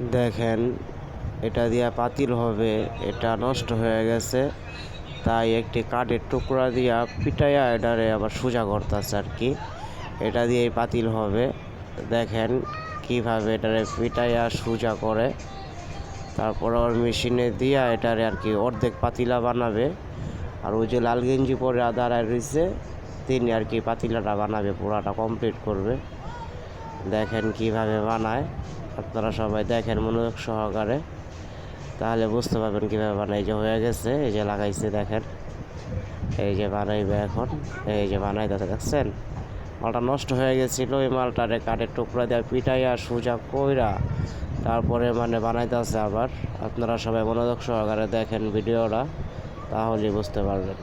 দেখেন, এটা দিয়া পাতিল হবে, এটা নষ্ট হয়ে গেছে। তাই একটি কাঠের টুকরা দিয়া পিটাইয়া এটারে আবার সোজা করতেছে আর কি। এটা দিয়েই পাতিল হবে। দেখেন কীভাবে এটারে পিটাইয়া সোজা করে। তারপর ওর মেশিনে দিয়া এটারে আর কি অর্ধেক পাতিলা বানাবে। আর ওই যে লাল গেঞ্জি পরে দাঁড়ায় রয়েছে, তিনি আর কি পাতিলাটা বানাবে, পুরাটা কমপ্লিট করবে। দেখেন কীভাবে বানায়। আপনারা সবাই দেখেন মনোযোগ সহকারে। তাহলে বুঝতে পারবেন কীভাবে বানায়। এই যে হয়ে গেছে, এই যে লাগাইছে, দেখেন। এই যে বানাইবে এখন। এই যে বানাই দাদা দেখছেন? মালটা নষ্ট হয়ে গেছিল। এই মালটারে কাঠের টুকরা দিয়ে পিটাইয়া সোজা কইরা তারপরে মানে বানাইতেছে আবার। আপনারা সবাই মনোযোগ সহকারে দেখেন ভিডিওটা, তাহলেই বুঝতে পারবেন।